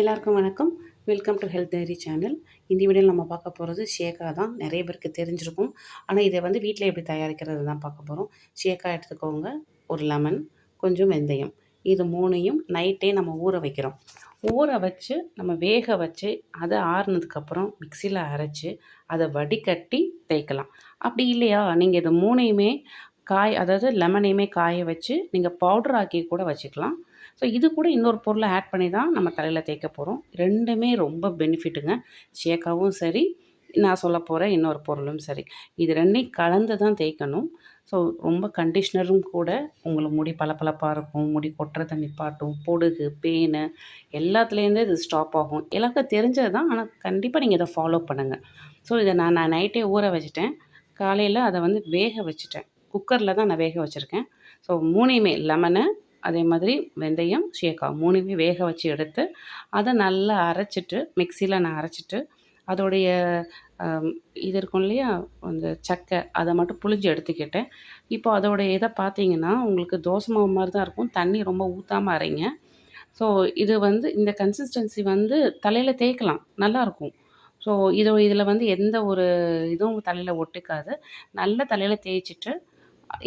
எல்லாருக்கும் வணக்கம். Welcome to health diary channel இந்த வீடியோவில் நம்ம பார்க்க போகிறது ஷேக்கா தான். நிறைய பேருக்கு தெரிஞ்சிருக்கும். ஆனால் இதை வந்து வீட்டில் எப்படி தயாரிக்கிறது தான் பார்க்க போகிறோம் ஷேக்கா எடுத்துக்கோங்க. ஒரு லெமன் கொஞ்சம் வெந்தயம். இது மூணையும் நைட்டே நம்ம ஊற வைக்கிறோம். ஊற வச்சு நம்ம வேக வச்சு அதை ஆறுனதுக்கப்புறம் மிக்சியில் அரைச்சி அதை வடிகட்டி தேய்க்கலாம். அப்படி இல்லையா? நீங்கள் இது மூணையுமே காய் அதாவது லெமனையுமே காய வச்சு நீங்கள் பவுடர் ஆக்கி கூட வச்சுக்கலாம். ஸோ இது கூட இன்னொரு பொருளை ஆட் பண்ணி தான் நம்ம தலையில் தேய்க்க போகிறோம் ரெண்டுமே ரொம்ப பெனிஃபிட்டுங்க ஷேக்காவும் சரி நான் சொல்ல போகிற இன்னொரு பொருளும் சரி. இது ரெண்டையும் கலந்து தான் தேய்க்கணும். ஸோ ரொம்ப கண்டிஷ்னரும் கூட உங்களுக்கு முடி பளபளப்பாக இருக்கும். முடி கொட்டுறதை நிப்பாட்டும் பொடுகு பேனு எல்லாத்துலேருந்தே இது ஸ்டாப் ஆகும். எல்லாருக்கும் தெரிஞ்சது தான் ஆனால் கண்டிப்பாக நீங்கள் இதை ஃபாலோ பண்ணுங்கள் ஸோ இதை நான் நான் நைட்டே ஊற வச்சுட்டேன். காலையில் அதை வந்து வேக வச்சுட்டேன். குக்கரில் தான் நான் வேக வச்சுருக்கேன். ஸோ மூணையுமே லெமனு அதே மாதிரி வெந்தயம் ஷேக்கா மூணுமே வேக வச்சு எடுத்து அதை நல்லா அரைச்சிட்டு மிக்சியில் நான் அரைச்சிட்டு அதோடைய இது இருக்கும் இல்லையா அந்த சக்கை அதை மட்டும் புளிஞ்சு எடுத்துக்கிட்டேன். இப்போ அதோடைய இதை பார்த்தீங்கன்னா உங்களுக்கு தோசை மாவு மாதிரி தான் இருக்கும். தண்ணி ரொம்ப ஊற்றாமல் அரைங்க. ஸோ இது வந்து இந்த கன்சிஸ்டன்சி வந்து தலையில் தேய்க்கலாம். நல்லாயிருக்கும் ஸோ இது இதில் வந்து எந்த ஒரு இதுவும் தலையில் ஒட்டுக்காது. நல்ல தலையில் தேய்ச்சிட்டு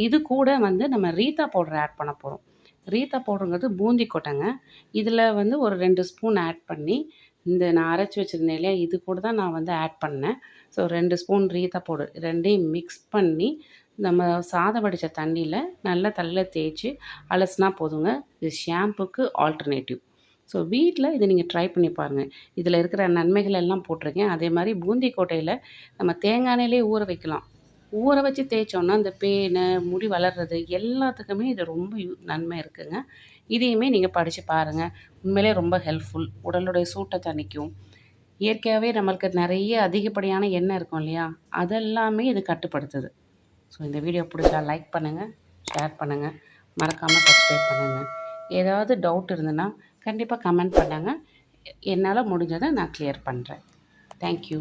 இது கூட வந்து நம்ம ரீத்தா பவுடர் ஆட் பண்ண போகிறோம் ரீத்தா பவுடருங்கிறது பூந்தி கொட்டைங்க. இதில் வந்து ஒரு ரெண்டு ஸ்பூன் ஆட் பண்ணி இந்த நான் அரைச்சி வச்சுருந்தேன் இல்லையா இது கூட தான் நான் வந்து ஆட் பண்ணேன். ஸோ ரெண்டு ஸ்பூன் ரீத்தா பவுடர் ரெண்டையும் மிக்ஸ் பண்ணி நம்ம சாதம் வடித்த தண்ணியில் நல்லா தலையில் தேய்ச்சி அலசினா போதுங்க. இது ஷாம்புக்கு ஆல்டர்னேட்டிவ். ஸோ வீட்டில் இதை நீங்கள் ட்ரை பண்ணி பாருங்கள் இதில் இருக்கிற நன்மைகள் எல்லாம் போட்டிருக்கேன். அதே மாதிரி பூந்தி கோட்டையில் நம்ம தேங்காய் எண்ணெயிலே ஊற வைக்கலாம். ஊற வச்சு தேய்ச்சோன்னா அந்த பேனு முடி வளர்றது எல்லாத்துக்குமே இது ரொம்ப யூ நன்மை இருக்குங்க. இதையுமே நீங்கள் படித்து பாருங்கள் உண்மையிலே ரொம்ப ஹெல்ப்ஃபுல் உடலுடைய சூட்டை தணிக்கும். இயற்கையாகவே நம்மளுக்கு நிறைய அதிகப்படியான எண்ணெய் இருக்கும் இல்லையா? அதெல்லாமே இது கட்டுப்படுத்துது. ஸோ இந்த வீடியோ பிடிச்சா லைக் பண்ணுங்கள் ஷேர் பண்ணுங்கள் மறக்காமல் சப்ஸ்கிரைப் பண்ணுங்கள் ஏதாவது டவுட் இருந்ததுன்னா கண்டிப்பாக கமெண்ட் பண்ணுங்கள் என்னால் முடிஞ்சதை நான் கிளியர் பண்ணுறேன் தேங்க்யூ